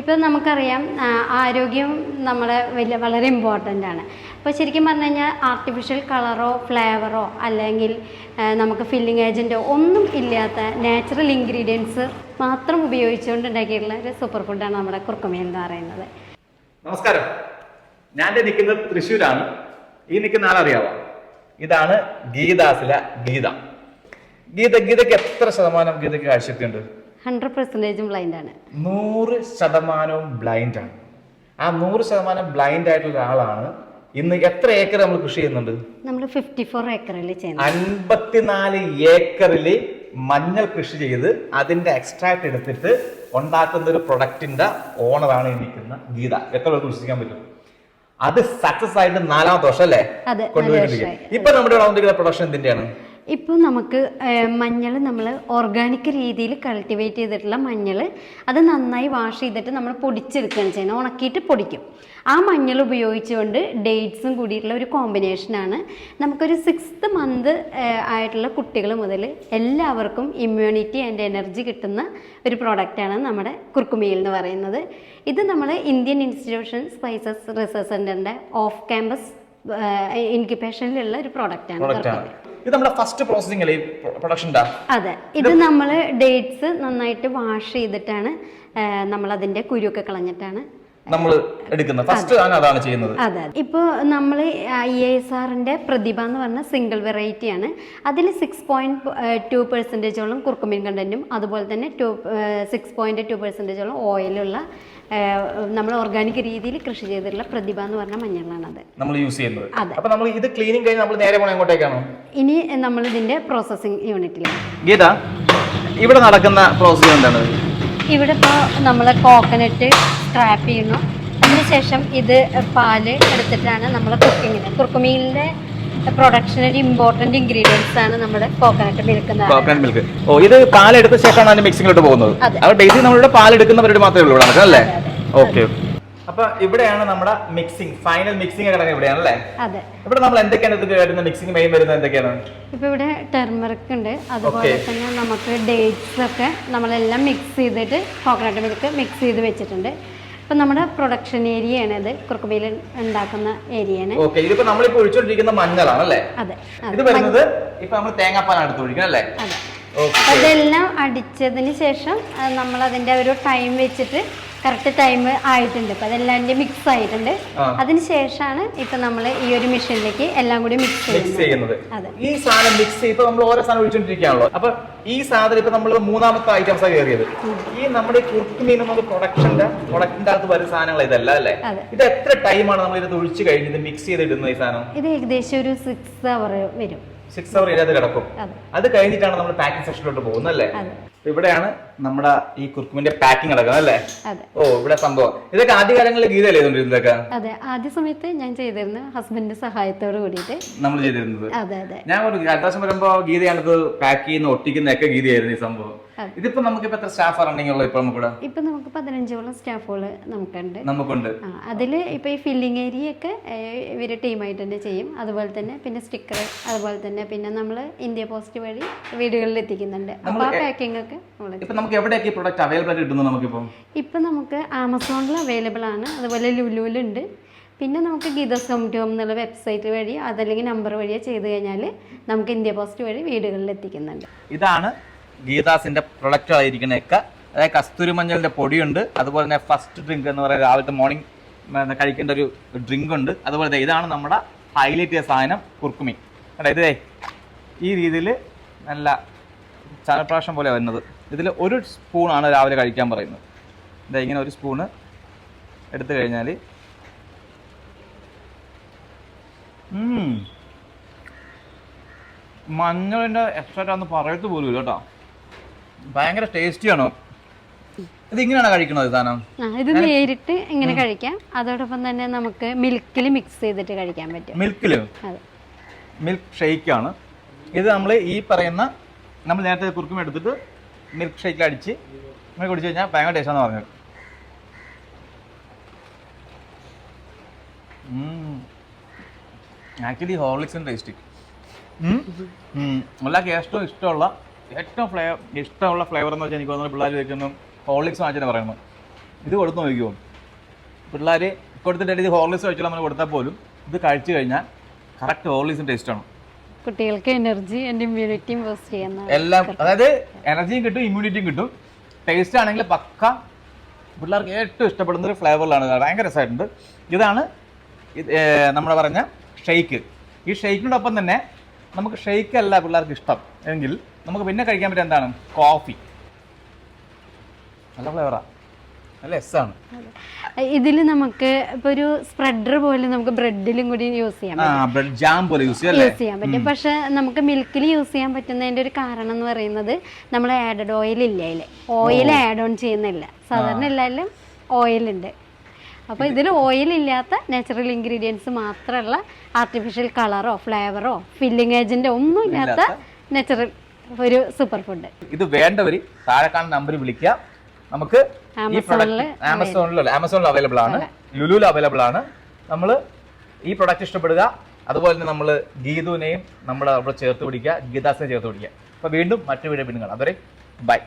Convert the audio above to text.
ഇപ്പം നമുക്കറിയാം ആരോഗ്യം നമ്മളെ വലിയ വളരെ ഇമ്പോർട്ടന്റ് ആണ്. അപ്പോൾ ശരിക്കും പറഞ്ഞു കഴിഞ്ഞാൽ ആർട്ടിഫിഷ്യൽ കളറോ ഫ്ലേവറോ അല്ലെങ്കിൽ നമുക്ക് ഫില്ലിംഗ് ഏജന്റോ ഒന്നും ഇല്ലാത്ത നാച്ചുറൽ ഇൻഗ്രീഡിയൻസ് മാത്രം ഉപയോഗിച്ചുകൊണ്ട് ഉണ്ടാക്കിയിട്ടുള്ള ഒരു സൂപ്പർ ഫുഡാണ് നമ്മുടെ കുറുക്കുമേ എന്ന് പറയുന്നത്. നമസ്കാരം. ഞാൻ നിൽക്കുന്നത് തൃശ്ശൂരാണ്. ഈ നിൽക്കുന്ന ആളറിയാവോ? ഇതാണ് ഗീതാസിലെ ഗീത. ഗീത ഗീതയ്ക്ക് എത്ര ശതമാനം ഗീതയ്ക്ക് കാഴ്ചയൊക്കെയുണ്ട്? ഹൺഡ്രഡ് പെർസെന്റേജും ബ്ലൈൻഡ് ആണ്. നൂറ് ശതമാനവും ബ്ലൈൻഡ് ആണ്. ആ നൂറ് ശതമാനം ബ്ലൈൻഡ് ആയിട്ടുള്ള ഒരാളാണ്. ഇന്ന് എത്ര ഏക്കർ നമ്മൾ കൃഷി ചെയ്യുന്നുണ്ട്? നമ്മൾ ഫിഫ്റ്റി ഫോർ ഏക്കറിൽ ചെയ്യുന്നു. അൻപത്തിനാല് ഏക്കറിൽ മഞ്ഞൾ കൃഷി ചെയ്ത് അതിന്റെ എക്സ്ട്രാക്ട് എടുത്തിട്ട് ഉണ്ടാക്കുന്ന ഒരു പ്രൊഡക്റ്റിന്റെ ഓണറാണ് എനിക്കുന്ന നിൽക്കുന്ന ഗീത. എത്ര പേർക്ക് വിശ്വസിക്കാൻ പറ്റും? അത് സക്സസ് ആയിട്ട് നാലാമത്തെ വർഷം അല്ലേ? കൊണ്ടുപോയി ഇപ്പൊ നമ്മുടെ പ്രൊഡക്ഷൻ എന്തിന്റെയാണ്? ഇപ്പോൾ നമുക്ക് മഞ്ഞൾ നമ്മൾ ഓർഗാനിക് രീതിയിൽ കൾട്ടിവേറ്റ് ചെയ്തിട്ടുള്ള മഞ്ഞൾ അത് നന്നായി വാഷ് ചെയ്തിട്ട് നമ്മൾ പൊടിച്ചെടുക്കുകയാണ് ചെയ്യുന്നത്. ഉണക്കിയിട്ട് പൊടിക്കും. ആ മഞ്ഞൾ ഉപയോഗിച്ചുകൊണ്ട് ഡേറ്റ്സും കൂടിയിട്ടുള്ള ഒരു കോമ്പിനേഷനാണ് നമുക്കൊരു സിക്സ്ത് മന്ത് ആയിട്ടുള്ള കുട്ടികൾ മുതൽ എല്ലാവർക്കും ഇമ്മ്യൂണിറ്റി ആൻഡ് എനർജി കിട്ടുന്ന ഒരു പ്രോഡക്റ്റാണ് നമ്മുടെ കുർക്കുമിയിൽ എന്ന് പറയുന്നത്. ഇത് നമ്മൾ ഇന്ത്യൻ ഇൻസ്റ്റിറ്റ്യൂഷൻ സ്പൈസസ് റിസർച്ച് സെന്ററിന്റെ ഓഫ് ക്യാമ്പസ് ഇൻക്യുബേഷനിലുള്ള ഒരു പ്രോഡക്റ്റാണ് ഇത് നമ്മുടെ ഫസ്റ്റ് പ്രോസസിംഗ് അല്ലേ? പ്രൊഡക്ഷൻ അതെ. ഇത് നമ്മൾ ഡേറ്റ്സ് നന്നായിട്ട് വാഷ് ചെയ്തിട്ടാണ് നമ്മൾ അതിന്റെ കുരുവൊക്കെ കളഞ്ഞിട്ടാണ്. നമ്മൾ എടുക്കുന്നത്. ഫസ്റ്റ് ആണ് അതാണ് ചെയ്യുന്നത്. അതെ ഇപ്പോൾ നമ്മൾ ഐ എസ് ആറിന്റെ പ്രതിഭ എന്ന് പറഞ്ഞ സിംഗിൾ വെറൈറ്റി ആണ്. അതിൽ സിക്സ് പോയിന്റ് ടു പെർസെന്റേജോളം കുർക്കുമീൻ കണ്ടന്റും അതുപോലെ തന്നെ ടു സിക്സ് പോയിന്റ് ടു പെർസെന്റേജോളം ഓയിലുള്ള നമ്മൾ ഓർഗാനിക് രീതിയിൽ കൃഷി ചെയ്തിട്ടുള്ള പ്രതിഭ എന്ന് പറഞ്ഞ മഞ്ഞളാണത് നമ്മൾ യൂസ് ചെയ്യുന്നത്. അപ്പോൾ നമ്മൾ ഇത് ക്ലീനിങ് കഴിഞ്ഞ് നമ്മൾ നേരെ പോകണം എങ്ങോട്ടേക്കാണോ? ഇനി നമ്മൾ ഇതിന്റെ പ്രോസസ്സിങ് യൂണിറ്റിലാണ് ഗീത ഇവിടെ നടക്കുന്ന പ്രോസസ് എന്താണ്? ഇവിടെ ഇപ്പോൾ നമ്മൾ കോക്കനട്ട് സ്ക്രാപ്പ് ചെയ്യുന്നു. അതിനുശേഷം ഇത് പാൽ എടുത്തിട്ടാണ് നമ്മൾ കുക്കിങ്ങിന് കുർക്കുമീലിന്റെ പ്രൊഡക്ഷൻ ഒരു ഇമ്പോർട്ടന്റ് ഇൻഗ്രീഡിയൻസ് ആണ് നമ്മുടെ കോക്കനട്ട് മിൽക്ക് കോക്കനട്ട് മിൽക്ക് ഓ ഇത് പാൽ പാലെടുത്ത ശേഷമാണ് അതിന്റെ മിക്സിങ്ങിലോട്ട് പോകുന്നത്. അപ്പോൾ ബേസിൽ നമ്മളിവിടെ എടുക്കുന്നവരോട് മാത്രമേ ഉള്ളൂ ഇവിടെ അല്ലേ? ഓക്കെ അപ്പൊ ഇവിടെയാണ് നമ്മുടെ മിക്സിംഗ് ഫൈനൽ മിക്സിംഗ് കിടക്കുന്നത് ഇവിടെയാണ് അല്ലേ? അതെ. ഇവിടെ നമ്മൾ എന്തൊക്കെയാണ് ഇത് വരുന്ന മിക്സിംഗ് മെയിൻ വരുന്നത് എന്തൊക്കെയാണ്? ഇപ്പൊ ഇവിടെ ടെർമറിക് ഉണ്ട്. അതുപോലെ തന്നെ നമുക്ക് ഡേറ്റ്സ് ഒക്കെ നമ്മളെല്ലാം മിക്സ് ചെയ്തിട്ട് കോക്കനട്ട് മിൽക്ക് മിക്സ് ചെയ്ത് വെച്ചിട്ടുണ്ട്. ഇപ്പം നമ്മുടെ പ്രൊഡക്ഷൻ ഏരിയയാണ് ഇത്. കുറുക്കുമീൽ ഉണ്ടാക്കുന്ന ഏരിയയാണ് ഓക്കെ ഇതിപ്പോ നമ്മളിപ്പോ ഒഴിച്ചോണ്ടിരിക്കുന്ന മഞ്ഞളാണ് അല്ലേ? അതെ. ഇത് വരുന്നത് ഇപ്പൊ നമ്മൾ തേങ്ങാപ്പാലാണ് എടുത്ത് ഒഴിക്കണം അല്ലേ? അതെ. ഓക്കെ അതെല്ലാം അടിച്ചതിന് ശേഷം നമ്മൾ അതിന്റെ ഒരു ടൈം വെച്ചിട്ട് കറക്റ്റ് ടൈം ആയിട്ടുണ്ട്. ഇപ്പം അതെല്ലാം മിക്സ് ആയിട്ടുണ്ട്. അതിനുശേഷമാണ് അതിന് ശേഷമാണ് ഇപ്പം നമ്മൾ ഈ ഒരു മെഷീനിലേക്ക് എല്ലാം കൂടി മിക്സ് ചെയ്യുന്നത്. ഈ സാധനം മിക്സ് ചെയ്ത് നമ്മൾ ഓരോ സാധനം ഒഴിച്ചോണ്ടിരിക്കുകയാണല്ലോ. അപ്പൊ ഈ സാധനം ഇപ്പൊ നമ്മൾ മൂന്നാമത്തെ ഐറ്റംസ് കയറിയത്. ഈ നമ്മുടെ കുർക്കുമീൻ എന്നത് പ്രൊഡക്ഷന്റെ പ്രൊഡക്റ്റിന്റെ അകത്ത് വരുന്ന സാധനങ്ങൾ ഇതല്ല അല്ലേ. ഇത് എത്ര ടൈമാണ് നമ്മൾ ഇത് ഒഴിച്ച് കഴിഞ്ഞത് മിക്സ് ചെയ്ത് ഇടുന്ന ഈ സാധനം? ഇത് ഏകദേശം ഒരു സിക്സ് അവർ വരും. സിക്സ് അവർ ഇതിനകത്ത് കിടക്കും. അതെ. കഴിഞ്ഞിട്ടാണ് നമ്മൾ പാക്കിംഗ് സെക്ഷനിലോട്ട് പോകുന്നത് അല്ലേ? അപ്പൊ ഇവിടെയാണ് നമ്മുടെ ഈ കുർക്കുമിന്റെ പാക്കിംഗ് നടക്കുന്നത് അല്ലേ? ഓ ഇവിടെ സംഭവം. ഇതൊക്കെ ആദ്യകാലങ്ങളിൽ ഗീതയല്ലേ ചെയ്തോണ്ടിരുന്നത് ഇതൊക്കെ? അതെ ആദ്യ സമയത്ത് ഞാൻ ചെയ്തിരുന്നു ഹസ്ബൻഡിന്റെ സഹായത്തോട് കൂടിയിട്ട്. നമ്മൾ ചെയ്തിരുന്നത്. അതെ അതെ. ഞാൻ ഒരു അത്യാവശ്യം വരുമ്പോ ഗീതയാണിത് പാക്ക് ചെയ്യുന്ന ഒട്ടിക്കുന്ന ഒക്കെ ഗീതയായിരുന്നു ഈ സംഭവം. ഇതിപ്പോ നമുക്ക് ഇപ്പൊ എത്ര സ്റ്റാഫ് റണ്ണിംഗ് ഉള്ളത് ഇപ്പൊ നമുക്ക് ഇപ്പൊ നമുക്ക് പതിനഞ്ചോളം സ്റ്റാഫുകൾ നമുക്കുണ്ട്. നമുക്കുണ്ട്. അതിൽ അതിൽ ഇപ്പോ ഈ ഫില്ലിംഗ് ഏരിയ ഒക്കെ ഇവർ ടീമായിട്ട് തന്നെ ചെയ്യും. അതുപോലെ തന്നെ പിന്നെ സ്റ്റിക്കർ അതുപോലെ തന്നെ പിന്നെ നമ്മൾ ഇന്ത്യ പോസ്റ്റ് വഴി വീടുകളിൽ എത്തിക്കുന്നുണ്ട്. അപ്പോൾ ആ പാക്കിംഗ് ഒക്കെ ഇപ്പൊ നമുക്ക് എവിടെയൊക്കെ പ്രൊഡക്റ്റ് അവൈലബിൾ ആയിട്ട് കിട്ടുന്നു നമുക്കിപ്പോ? ഇപ്പോ നമുക്ക് ആമസോണിൽ അവൈലബിൾ ആണ്. അതുപോലെ ലുലുവിലുണ്ട് പിന്നെ നമുക്ക് ഗീതസ് ഹോം ടു ഹോം എന്നുള്ള വെബ്സൈറ്റ് വഴി അതല്ലെങ്കിൽ നമ്പർ വഴിയോ ചെയ്ത് കഴിഞ്ഞാൽ നമുക്ക് ഇന്ത്യ പോസ്റ്റ് വഴി വീടുകളിൽ എത്തിക്കുന്നുണ്ട്. ഇതാണ് ഗീതാസിന്റെ പ്രൊഡക്റ്റ് ഒക്കെ അതായത് കസ്തൂരി മഞ്ഞളിന്റെ പൊടിയുണ്ട്. അതുപോലെ തന്നെ ഫസ്റ്റ് ഡ്രിങ്ക് എന്ന് പറയുന്നത് രാവിലത്തെ മോർണിംഗ് കഴിക്കേണ്ട ഒരു ഡ്രിങ്ക് ഉണ്ട്. അതുപോലെ ഇതാണ് നമ്മുടെ ഹൈലൈറ്റ് ചെയ്ത സാധനം കുർക്കുമി. ദേ ഈ രീതിയിൽ നല്ല ചാനപ്രാഷം പോലെ വരുന്നത്. ഇതിൽ ഒരു സ്പൂണാണ് രാവിലെ കഴിക്കാൻ പറയുന്നത്. ഇതാ ഇങ്ങനെ ഒരു സ്പൂണ് എടുത്തു കഴിഞ്ഞാൽ മഞ്ഞളിന്റെ എക്സ്ട്രാ ഒന്ന് പറയത്ത് പോലും ഇല്ല കേട്ടോ. ഭയങ്കര ടേസ്റ്റിയാണോ ഇത് ഇങ്ങനെയാണ് കഴിക്കുന്നത് സാധനം? ഇത് നേരിട്ട് ഇങ്ങനെ കഴിക്കാം. അതോടൊപ്പം തന്നെ നമുക്ക് മിൽക്കിൽ മിക്സ് ചെയ്തിട്ട് കഴിക്കാൻ പറ്റും. മിൽക്കിൽ മിൽക്ക് ഷേക്ക് ആണ്. ഇത് നമ്മൾ ഈ പറയുന്ന നമ്മൾ നേരത്തെ കുറുക്കും എടുത്തിട്ട് മിൽക്ക് ഷേക്കിൽ അടിച്ച് നമ്മൾ കുടിച്ചു കഴിഞ്ഞാൽ ഭയങ്കര ടേസ്റ്റാന്ന് പറഞ്ഞത്. ആക്ച്വലി ഹോർലിക്സിന്റെ ടേസ്റ്റ് എല്ലാവർക്കും ഏറ്റവും ഇഷ്ടമുള്ള ഏറ്റവും ഫ്ലേവർ ഇഷ്ടമുള്ള ഫ്ലേവർ എന്ന് വെച്ചാൽ എനിക്ക് തോന്നുന്നു പിള്ളേർ വെക്കുന്നു ഹോർലിക്സ് വാങ്ങിച്ചാൽ പറയുന്നത് ഇത് കൊടുത്ത് നോക്കിക്കോ. പിള്ളേർ കൊടുത്തിട്ട് ഇത് ഹോർലിക്സ് വെച്ചാൽ നമ്മൾ കൊടുത്താൽ പോലും ഇത് കഴിച്ചു കഴിഞ്ഞാൽ കറക്റ്റ് ഹോർലിക്സിന്റെ ടേസ്റ്റാണ് കുട്ടികൾക്ക് എനർജി ആൻഡ് ഇമ്മ്യൂണിറ്റിയും ബൂസ്റ്റ് ചെയ്യുന്ന എല്ലാം അതായത് എനർജിയും കിട്ടും ഇമ്മ്യൂണിറ്റിയും കിട്ടും. ടേസ്റ്റ് ആണെങ്കിൽ പക്ക പിള്ളേർക്ക് ഏറ്റവും ഇഷ്ടപ്പെടുന്ന ഒരു ഫ്ലേവറിലാണ് ഭയങ്കര രസമായിട്ടുണ്ട്. ഇതാണ് നമ്മൾ പറഞ്ഞ ഷെയ്ക്ക് ഈ ഷെയ്ക്കിനോടൊപ്പം തന്നെ നമുക്ക് ഷെയ്ക്ക് അല്ല പിള്ളേർക്ക് ഇഷ്ടം. എങ്കിൽ നമുക്ക് പിന്നെ കഴിക്കാൻ പറ്റുക എന്താണ്? കോഫി നല്ല ഫ്ലേവറാ നല്ല ഇതിൽ നമുക്ക് ഇപ്പൊ ഒരു സ്പ്രെഡർ പോലെ നമുക്ക് ബ്രെഡിലും കൂടി യൂസ് ചെയ്യാം ബ്രെഡ് ജാം പോലെ യൂസ് യൂസ് ചെയ്യാൻ പറ്റും. പക്ഷെ നമുക്ക് മിൽക്കിൽ യൂസ് ചെയ്യാൻ പറ്റുന്നതിന്റെ ഒരു കാരണം എന്ന് പറയുന്നത് നമ്മൾ ആഡഡ് ഓയിൽ ഇല്ല അതിൽ? ഓയിൽ ആഡ് ഓൺ ചെയ്യുന്നില്ല. സാധാരണ എല്ലാവരിലും ഓയിൽ ഉണ്ട്. അപ്പോൾ ഇതിൽ ഓയിൽ ഇല്ലാത്ത നാച്ചുറൽ ഇൻഗ്രീഡിയൻസ് മാത്രമുള്ള ആർട്ടിഫിഷ്യൽ കളറോ ഫ്ലേവറോ ഫില്ലിംഗ് ഏജന്റോ ഒന്നും ഇല്ലാത്ത നാച്ചുറൽ ഒരു സൂപ്പർ ഫുഡ് ഇത് വേണ്ടവർ താഴെ കാണുന്ന നമ്പർ വിളിക്കുക. നമുക്ക് ഈ പ്രൊഡക്റ്റ് ആമസോണിലല്ല ആമസോണിൽ അവൈലബിൾ ആണ്. ലുലുവിൽ അവൈലബിൾ ആണ്. നമ്മൾ ഈ പ്രൊഡക്റ്റ് ഇഷ്ടപ്പെടുക. അതുപോലെ തന്നെ നമ്മൾ ഗീതുവിനെയും നമ്മൾ അവിടെ ചേർത്ത് പിടിക്കുക. ഗീതാസിനെ ചേർത്ത് പിടിക്കുക. അപ്പോൾ വീണ്ടും മറ്റു വീഡിയോ പിന്നെ കാണാം. അതുവരെ ബൈ